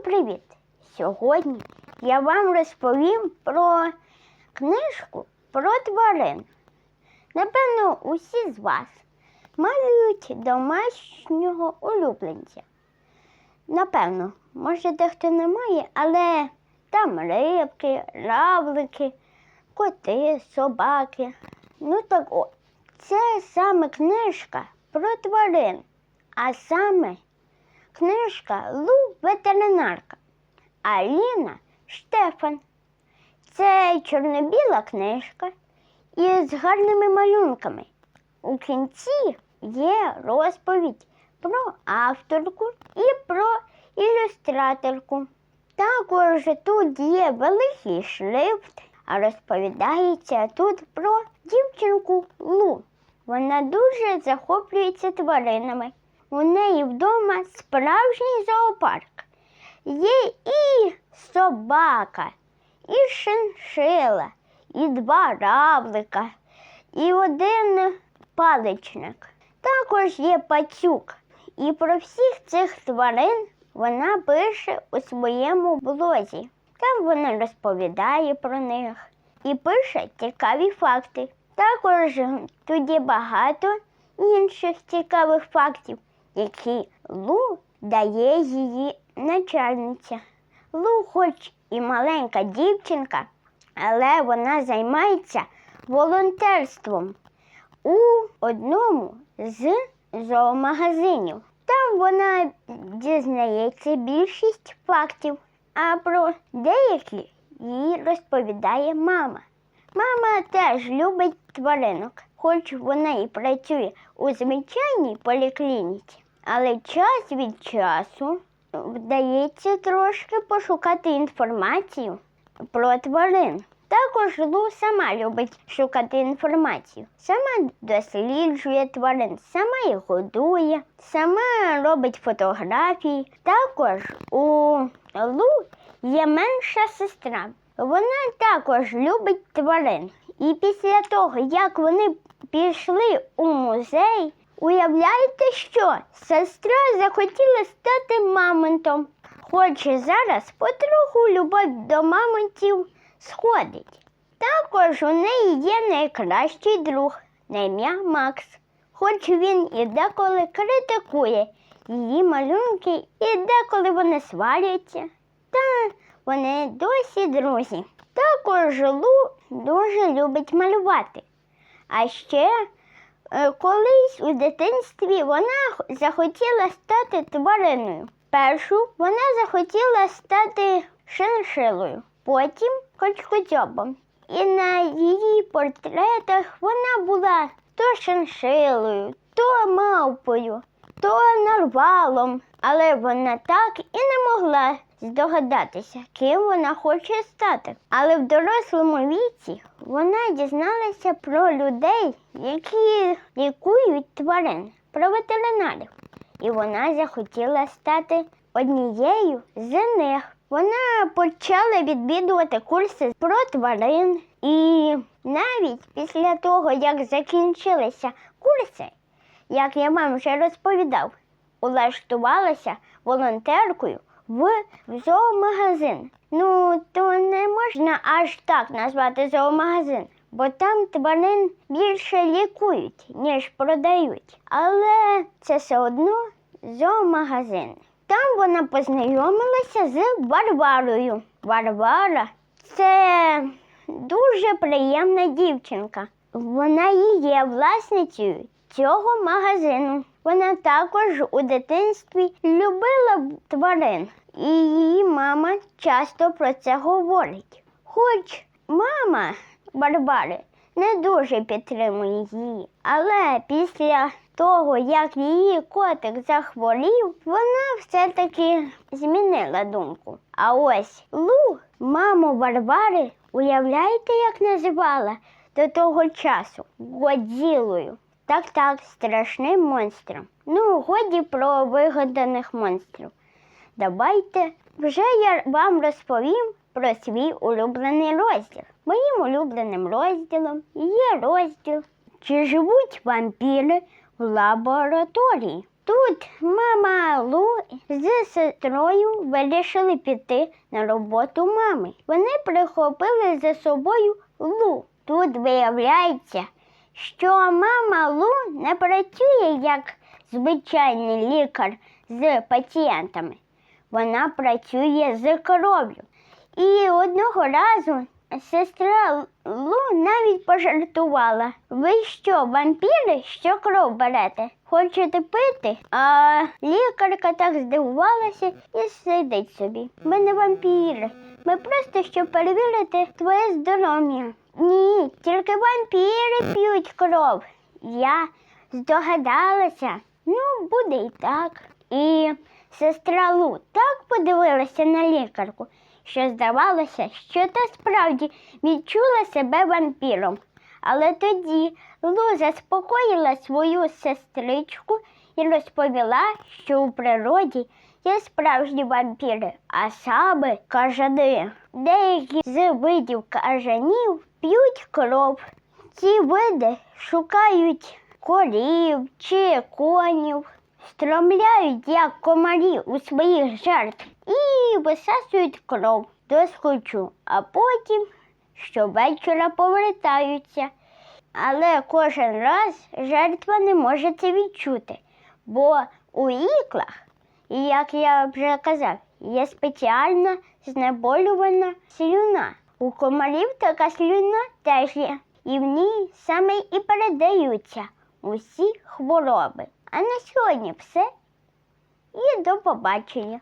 Всім привіт! Сьогодні я вам розповім про книжку про тварин. Напевно, усі з вас малюють домашнього улюбленця. Напевно, може дехто не має, але там рибки, равлики, коти, собаки. Ну так от, це саме книжка про тварин, а саме книжка Лу ветеринарка, а Ліна Штефан. Це чорно-біла книжка із гарними малюнками. У кінці є розповідь про авторку і про ілюстраторку. Також тут є великий шрифт, а розповідається тут про дівчинку Лу. Вона дуже захоплюється тваринами. У неї вдома справжній зоопарк. Є і собака, і шиншила, і два равлика, і один паличник. Також є пацюк. І про всіх цих тварин вона пише у своєму блозі. Там вона розповідає про них і пише цікаві факти. Також є багато інших цікавих фактів, які Лу дає її начальниця. Лу, хоч і маленька дівчинка, але вона займається волонтерством у одному з зоомагазинів. Там вона дізнається більшість фактів, а про деякі їй розповідає мама. Мама теж любить тваринок, хоч вона і працює у звичайній поліклініці, але час від часу вдається трошки пошукати інформацію про тварин. Також Лу сама любить шукати інформацію. Сама досліджує тварин, сама їх годує, сама робить фотографії. Також у Лу є менша сестра. Вона також любить тварин. І після того, як вони пішли у музей, уявляєте, що сестра захотіла стати мамонтом. Хоч і зараз потроху любов до мамонтів сходить. Також у неї є найкращий друг на ім'я Макс. Хоч він і деколи критикує її малюнки, і деколи вони сваряться. Та вони досі друзі. Також Лу дуже любить малювати. А ще колись у дитинстві вона захотіла стати твариною. Першу вона захотіла стати шиншилою, потім кочкодзьобом. І на її портретах вона була то шиншилою, то мавпою, то нарвалом, але вона так і не могла здогадатися, ким вона хоче стати. Але в дорослому віці вона дізналася про людей, які лікують тварин, про ветеринарів. І вона захотіла стати однією з них. Вона почала відвідувати курси про тварин, і навіть після того, як закінчилися курси, як я вам вже розповідав, улаштувалася волонтеркою в зоомагазин. Ну, то не можна аж так назвати зоомагазин, бо там тварин більше лікують, ніж продають. Але це все одно зоомагазин. Там вона познайомилася з Варварою. Варвара це дуже приємна дівчинка. Вона і є власницею цього магазину. Вона також у дитинстві любила тварин, і її мама часто про це говорить. Хоч мама Барбари не дуже підтримує її, але після того, як її котик захворів, вона все-таки змінила думку. А ось Лу, маму Барбари, уявляєте, як називала до того часу Годзілою. Так, так, страшним монстром. Ну, годі про вигаданих монстрів. Давайте вже я вам розповім про свій улюблений розділ. Моїм улюбленим розділом є розділ, чи живуть вампіри в лабораторії. Тут мама Лу з сестрою вирішили піти на роботу мами. Вони прихопили за собою Лу. Тут виявляється, що мама Лу не працює як звичайний лікар з пацієнтами. Вона працює з кров'ю. І одного разу сестра Лу навіть пожартувала. Ви що, вампіри, що кров берете? Хочете пити? А лікарка так здивувалася і сидить собі. Ми не вампіри. Ми просто щоб перевірити твоє здоров'я. Ні, тільки вампіри п'ють кров. Я здогадалася. Ну, буде і так. І сестра Лу так подивилася на лікарку, що здавалося, що та справді відчула себе вампіром. Але тоді Лу заспокоїла свою сестричку і розповіла, що у природі є справжні вампіри, а саме кажани. Деякі з видів кажанів п'ють кров. Ці види шукають корів чи конів, стромляють як комарі у своїх жертв і висасують кров до схочу, а потім щовечора повертаються. Але кожен раз жертва не може це відчути, бо у іклах, як я вже казав, є спеціальна знеболювана слюна. У комарів така слюна теж є, і в ній саме і передаються усі хвороби. А на сьогодні все. І до побачення.